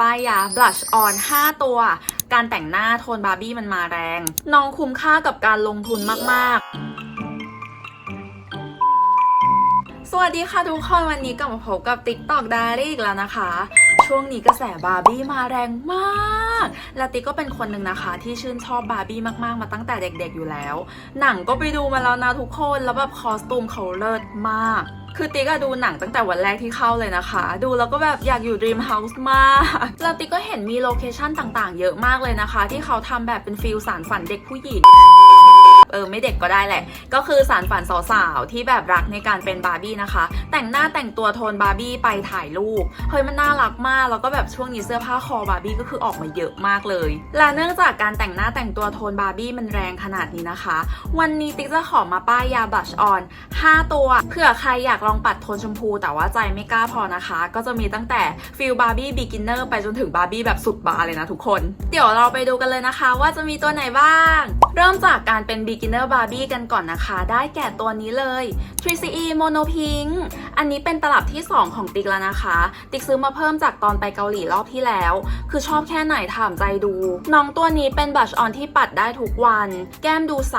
ป้ายยา blush on 5 ตัว การแต่งหน้าโทนบาร์บี้มันมาแรง น้องคุ้มค่ากับการลงทุนมาก ๆ สวัสดีค่ะทุกคนวันนี้กลับมาพบกับ TikTok Diary อีกแล้วนะคะ ช่วงนี้กระแสบาร์บี้มาแรงมาก และติ๊กก็เป็นคนหนึ่งนะคะ ที่ชื่นชอบบาร์บี้มาก ๆ มาตั้งแต่เด็ก ๆ อยู่แล้ว หนังก็ไปดูมาแล้วนะทุกคน แล้วแบบคอสตูมเขาเลิศมาก คือติ๊กอะดูหนังตั้งแต่วันแรกที่เข้าเลยนะคะ ดูแล้วก็แบบอยากอยู่ Dream House มาก แล้วติ๊กก็เห็นมีโลเคชั่นต่างๆ เยอะมากเลยนะคะ ที่เขาทำแบบเป็นฟิลสารฝันเด็กผู้หญิง เออไม่เด็กก็ได้แหละ ก็คือสารฝันสาวๆที่แบบรักในการเป็นบาร์บี้นะคะ แต่งหน้าแต่งตัวโทนบาร์บี้ไปถ่ายรูปเฮ้ยมันน่ารักมากแล้วก็แบบช่วงนี้เสื้อผ้าคอบาร์บี้ก็คือออกมาเยอะมากเลย และเนื่องจากการแต่งหน้าแต่งตัวโทนบาร์บี้มันแรงขนาดนี้นะคะ วันนี้ติ๊กจะขอมาป้ายยาบลัชออน5 ตัวเผื่อใครอยากลองปัดโทนชมพู แต่ว่าใจไม่กล้าพอนะคะ ก็จะมีตั้งแต่ฟิลบาร์บี้บิกินเนอร์ไปจนถึงบาร์บี้แบบสุดบาร์เลยนะทุกคน เดี๋ยวเราไปดูกันเลยนะคะ ว่าจะมีตัวไหนบ้าง เริ่มจากการเป็น beginner Barbie กันก่อนนะคะ ได้แก่ตัวนี้เลย 3CE Mono Pink อันนี้เป็นตลับที่ 2 ของติ๊กแล้วนะคะ ติ๊กซื้อมาเพิ่มจากตอนไปเกาหลีรอบที่แล้ว คือชอบแค่ไหนถามใจดู น้องตัวนี้เป็นบัชออนที่ปัดได้ทุกวัน แก้มดูใส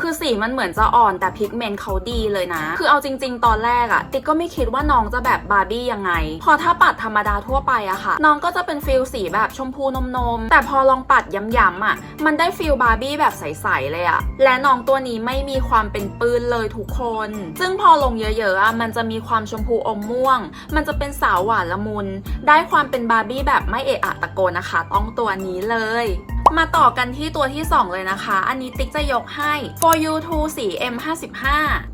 คือสีมันเหมือนจะอ่อนแต่พิกเมนต์เขาดีเลยนะ คือเอาจริง ๆ ตอนแรกอะติ๊กก็ไม่คิดว่าน้องจะแบบบาร์บี้ยังไง พอถ้าปัดธรรมดาทั่วไปอะค่ะ น้องก็จะเป็นฟิลสีแบบชมพูนมๆแต่พอลองปัดย้ำๆอะมันได้ฟิลบาร์บี้แบบใสๆเลยอะและน้องตัวนี้ไม่มีความเป็นปืนเลยทุกคน ซึ่งพอลงเยอะๆอะมันจะมีความชมพูอมม่วง มันจะเป็นสาวหวานละมุน ได้ความเป็นบาร์บี้แบบไม่เอะอะตะโกนนะคะ ต้องตัวนี้เลยมาต่อกันที่ตัวที่ 2 เลยนะคะ อันนี้ติ๊กจะยกให้ for you to สี M55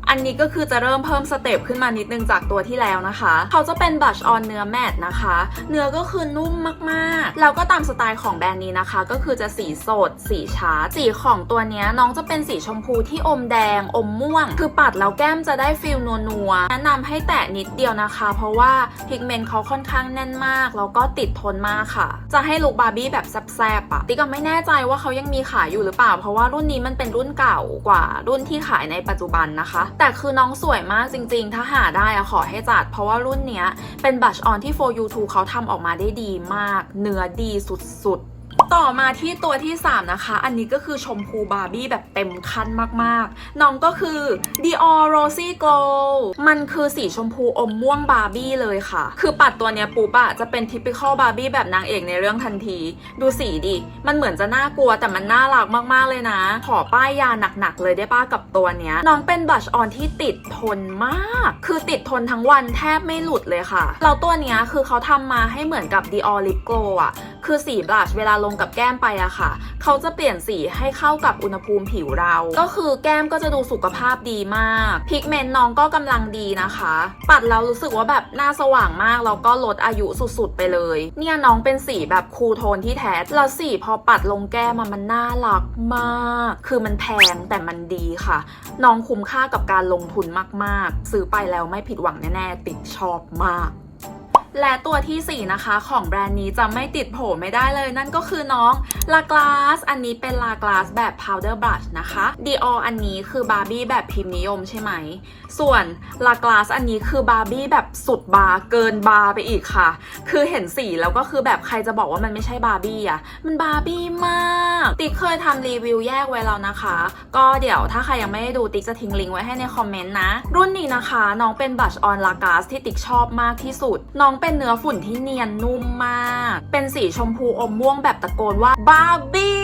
อันนี้ก็คือจะเริ่มเพิ่มสเต็ปขึ้นมานิดนึงจากตัวที่แล้วนะคะ เขาจะเป็นบัชออนเนื้อแมตนะคะ เนื้อก็คือนุ่มมากๆ แล้วก็ตามสไตล์ของแบรนด์นี้นะคะ ก็คือจะสีสด สีชาร์สีของตัวนี้น้องจะเป็นสีชมพูที่อมแดง อมม่วง คือปัดแล้วแก้มจะได้ฟิลนัวๆแนะนำให้แตะนิดเดียวนะคะ เพราะว่าพิกเมนต์เขาค่อนข้างแน่นมากแล้วก็ติดทนมากค่ะ จะให้ลุคบาร์บี้แบบแซบๆอะติ๊กก็ไม่แน่ใจว่าเขายังมีขายอยู่หรือเปล่า เพราะว่ารุ่นนี้มันเป็นรุ่นเก่ากว่ารุ่นที่ขายในปัจจุบันนะคะแต่คือน้องสวยมากจริงๆ ถ้าหาได้อะขอให้จัด เพราะว่ารุ่นเนี้ยเป็นบัชออนที่ for you 2เขาทำออกมาได้ดีมาก เนื้อดีสุดๆ ต่อมาที่ตัวที่ 3 นะคะ อันนี้ก็คือชมพูบาร์บี้แบบเต็มขั้นมากๆ น้องก็คือ Dior Rosy Glow มันคือสีชมพูอมม่วงบาร์บี้เลยค่ะ คือปัดตัวเนี้ยปุ๊บอะจะเป็น typical บาร์บี้แบบนางเอกในเรื่องทันที ดูสีดิ มันเหมือนจะน่ากลัวแต่มันน่ารักมากๆเลยนะ ขอป้ายยาหนักๆเลยได้ป้ากับตัวเนี้ย น้องเป็นบัชออนที่ติดทนมาก คือติดทนทั้งวันแทบไม่หลุดเลยค่ะแล้วตัวเนี้ยคือเขาทำมาให้เหมือนกับ Dior Lip Glow อะคือสีบลัชเวลาลงกับแก้มไปอะค่ะ เขาจะเปลี่ยนสีให้เข้ากับอุณหภูมิผิวเรา ก็คือแก้มก็จะดูสุขภาพดีมาก พิกเมนต์น้องก็กำลังดีนะคะ ปัดแล้วรู้สึกว่าแบบหน้าสว่างมาก แล้วก็ลดอายุสุดๆไปเลย เนี่ยน้องเป็นสีแบบคูลโทนที่แท้ แล้วสีพอปัดลงแก้มมันน่ารักมาก คือมันแพงแต่มันดีค่ะ น้องคุ้มค่ากับการลงทุนมากๆ ซื้อไปแล้วไม่ผิดหวังแน่ๆ ติดชอบมาก และตัวทีสี่ 4 นะคะ ของแบรนด์นี้จะไม่ติดโผไม่ได้เลย นั่นก็คือน้อง La Glace อันนี้เป็น La Glace แบบ powder brush นะคะ Dior อันนี้คือบาร์บี้แบบพิมพ์นิยมใช่ไหม ส่วน La Glace อันนี้คือบาร์บี้แบบสุดบาร์เกินบาร์ไปอีกค่ะ คือเห็นสีแล้วก็คือแบบใครจะบอกว่ามันไม่ใช่บาร์บี้อะ มันบาร์บี้มาก ติ๊กเคยทำรีวิวแยกไว้แล้วนะคะ ก็เดี๋ยวถ้าใครยังไม่ได้ดูติ๊กจะทิ้งลิงก์ไว้ให้ในคอมเมนต์นะ รุ่นนี้นะคะ น้องเป็นบัชออนลากาสที่ติ๊กชอบมากที่สุด น้องเป็นเนื้อฝุ่นที่เนียนนุ่มมาก เป็นสีชมพูอมม่วงแบบตะโกนว่าบาร์บี้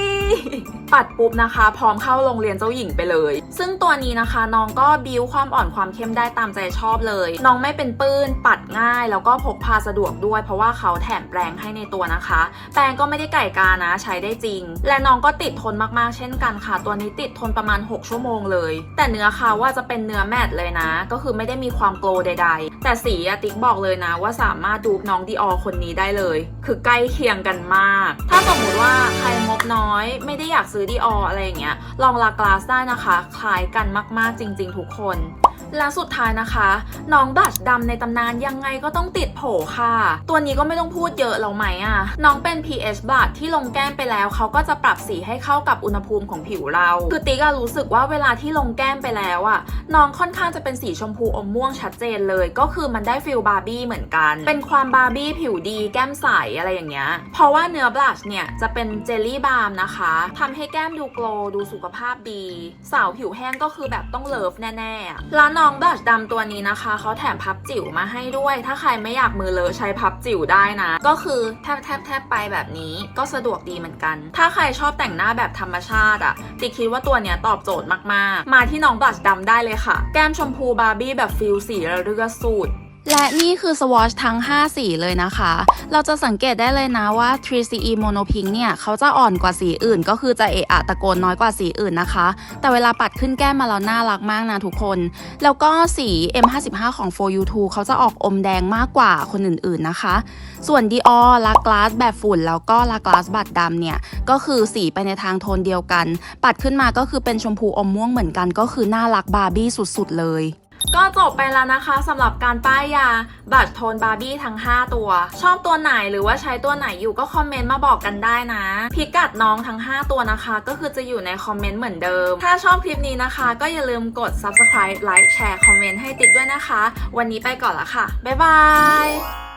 ปัดปุ๊บนะคะ พร้อมเข้าโรงเรียนเจ้าหญิงไปเลย ซึ่งตัวนี้นะคะน้องก็บิวความอ่อนความเข้มได้ตามใจชอบเลย น้องไม่เป็นปื้น ปัดง่าย แล้วก็พกพาสะดวกด้วย เพราะว่าเขาแถมแปรงให้ในตัวนะคะ แปรงก็ไม่ได้ไก่กานะใช้ได้จริง และน้องก็ติดทนมากๆเช่นกันค่ะ ตัวนี้ติดทนประมาณ 6 ชั่วโมงเลย แต่เนื้อเขาว่าจะเป็นเนื้อแมตเลยนะ ก็คือไม่ได้มีความโกลใด แต่สีอะติ๊กบอกเลยนะว่าสามารถดูน้องดีออคนนี้ได้เลย คือใกล้เคียงกันมาก ถ้าสมมติว่าใครงบน้อย ไม่ได้อยากซื้อดีอออะไรอย่างเงี้ยลองลากลาสได้นะคะ คล้ายกันมากๆจริง ๆ ทุกคน และสุดท้ายนะคะน้องบลัชดำในตำนานยังไงก็ต้องติดโผค่ะ ตัวนี้ก็ไม่ต้องพูดเยอะแล้วไหมอะน้องเป็น pH บลัชที่ลงแก้มไปแล้วเขาก็จะปรับสีให้เข้ากับอุณหภูมิของผิวเราคือติ๊กรู้สึกว่าเวลาที่ลงแก้มไปแล้วอะน้องค่อนข้างจะเป็นสีชมพูอมม่วงชัดเจนเลย ก็คือมันได้ฟิลบาร์บี้เหมือนกัน เป็นความบาร์บี้ผิวดีแก้มใสอะไรอย่างเงี้ยเพราะว่าเนื้อบลัชเนี่ยจะเป็นเจลลี่บาล์มนะคะทำให้แก้มดูโกลดูสุขภาพดี สาวผิวแห้งก็คือแบบต้องเลิฟแน่ๆอะแล้วน้องบลัชดำตัวนี้นะคะ เขาแถมพับจิ๋วมาให้ด้วย ถ้าใครไม่อยากมือเลอะใช้พับจิ๋วได้นะ ก็คือแทบแทบแทบไปแบบนี้ก็สะดวกดีเหมือนกัน ถ้าใครชอบแต่งหน้าแบบธรรมชาติอะติคิดว่าตัวเนี้ยตอบโจทย์มากๆ มาที่น้องบลัชดำได้เลยค่ะ แก้มชมพูบาร์บี้แบบฟิลสีระเรือสูตร และนี่คือสวอชทั้ง 5 สีเลยนะคะ เราจะสังเกตได้เลยนะว่า 3CE Mono Pink เนี่ยเขาจะอ่อนกว่าสีอื่น ก็คือจะเอะอะตะโกนน้อยกว่าสีอื่นนะคะ แต่เวลาปัดขึ้นแก้มมาแล้วน่ารักมากนะทุกคน แล้วก็สี M55 ของ 4U2 เขาจะออกอมแดงมากกว่าคนอื่นๆนะคะ ส่วน Dior ลากลาสแบบฝุ่น แล้วก็ลากลาสบัตรดำเนี่ย ก็คือสีไปในทางโทนเดียวกัน ปัดขึ้นมาก็คือเป็นชมพูอมม่วงเหมือนกัน ก็คือน่ารักบาร์บี้สุดๆเลย ก็จบไปแล้วนะคะสำหรับการป้ายยาบัตรโทนบาร์บี้ทั้ง 5 ตัว ชอบตัวไหนหรือว่าใช้ตัวไหนอยู่ก็คอมเมนต์มาบอกกันได้นะ พิกัดน้องทั้ง 5 ตัวนะคะ ก็คือจะอยู่ในคอมเมนต์เหมือนเดิม ถ้าชอบคลิปนี้นะคะ ก็อย่าลืมกด subscribe ไลค์แชร์คอมเมนต์ให้ติ๊กด้วยนะคะ วันนี้ไปก่อนละค่ะ บ๊ายบาย